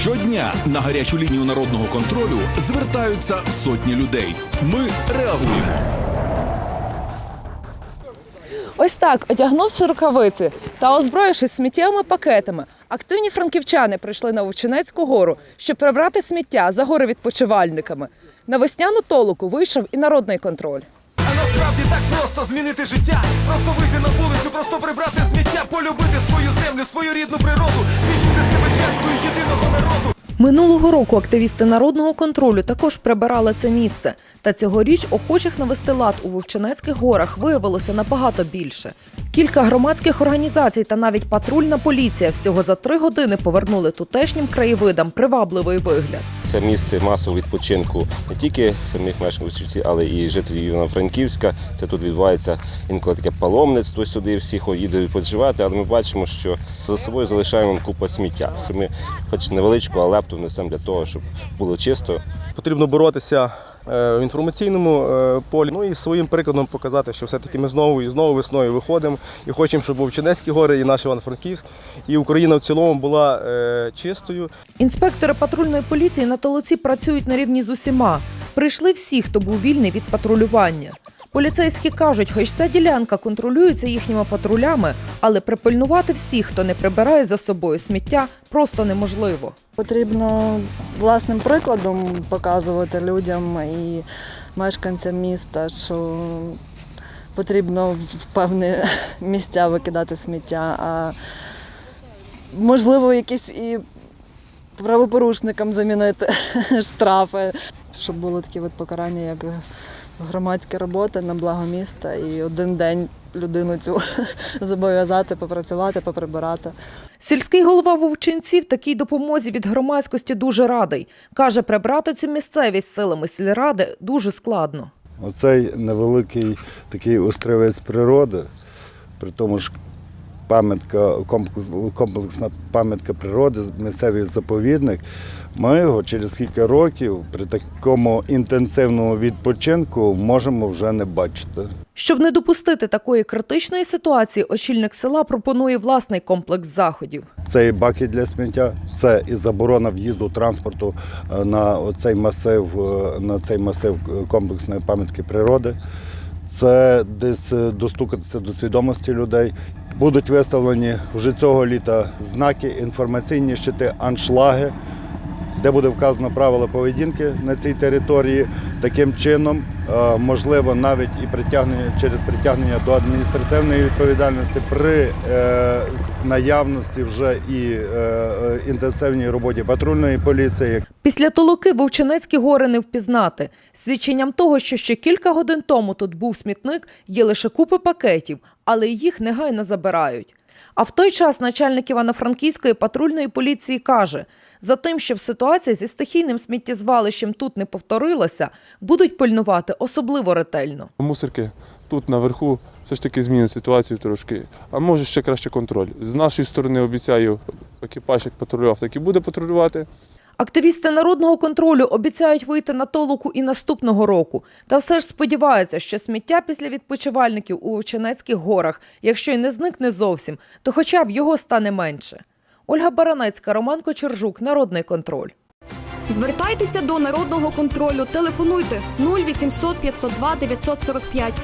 Щодня на гарячу лінію народного контролю звертаються сотні людей. Ми реагуємо. Ось так, одягнувши рукавиці та озброївшись сміттєвими пакетами, активні франківчани прийшли на Вовчинецьку гору, щоб прибрати сміття за гори відпочивальниками. На весняну толоку вийшов і народний контроль. А насправді так просто змінити життя. Просто вийти на вулицю, просто прибрати сміття, полюбити свою землю, свою рідну природу, Минулого року активісти народного контролю також прибирали це місце. Та цьогоріч охочих навести лад у Вовчинецьких горах виявилося набагато більше. Кілька громадських організацій та навіть патрульна поліція всього за три години повернули тутешнім краєвидам привабливий вигляд. Це місце масового відпочинку не тільки самих мешканців, але і жителів Івано-Франківська. Це тут відбувається інколи таке паломництво сюди, всі їдуть відпочивати, але ми бачимо, що за собою залишаємо купу сміття. Ми хоч невеличку, але лепту внесемо для того, щоб було чисто. потрібно боротися в інформаційному е, полі. Ну і своїм прикладом показати, що все-таки ми знову і знову весною виходимо і хочемо, щоб Вовчинецькі гори і наш Іван-Франківськ, і Україна в цілому була е, чистою. Інспектори патрульної поліції на толоці працюють на рівні з усіма. Прийшли всі, хто був вільний від патрулювання. Поліцейські кажуть, хоч ця ділянка контролюється їхніми патрулями, але припильнувати всіх, хто не прибирає за собою сміття, просто неможливо. Потрібно власним прикладом показувати людям і мешканцям міста, що потрібно в певні місця викидати сміття, а можливо, якісь і правопорушникам замінити штрафи, щоб було такі от покарання, як громадська робота на благо міста і один день людину цю зобов'язати попрацювати, поприбирати. Сільський голова Вовчинців такій допомозі від громадськості дуже радий. Каже, прибрати цю місцевість силами сільради дуже складно. Оцей невеликий такий острівець природи, при тому ж пам'ятка, комплекс- комплексна пам'ятка природи, місцевий заповідник. Ми його через кілька років при такому інтенсивному відпочинку можемо вже не бачити. Щоб не допустити такої критичної ситуації, очільник села пропонує власний комплекс заходів. Це і баки для сміття, це і заборона в'їзду транспорту е, на цей масив, е, на цей масив е, комплексної пам'ятки природи. Це десь е, достукатися до свідомості людей. Будуть виставлені вже цього літа знаки, інформаційні щити, аншлаги, де буде вказано правила поведінки на цій території. Таким чином, е, можливо, навіть і притягнення через притягнення до адміністративної відповідальності при е, наявності вже і е, інтенсивній роботі патрульної поліції, Після толоки Вовчинецькі гори не впізнати. Свідченням того, що ще кілька годин тому тут був смітник, є лише купи пакетів, але їх негайно забирають. А в той час начальник Івано-Франківської патрульної поліції каже, за тим, щоб ситуація зі стихійним сміттєзвалищем тут не повторилася, будуть пильнувати особливо ретельно. Мусорки тут наверху все ж таки змінить ситуацію трошки. А може ще краще контроль. З нашої сторони обіцяю, екіпаж як патрулював, так і буде патрулювати. Активісти народного контролю обіцяють вийти на толоку і наступного року. Та все ж сподіваються, що сміття після відпочивальників у Вовчинецьких горах, якщо й не зникне зовсім, то хоча б його стане менше. Ольга Баранецька, Роман Кочержук, Народний контроль. Звертайтеся до народного контролю. Телефонуйте 0800 502 945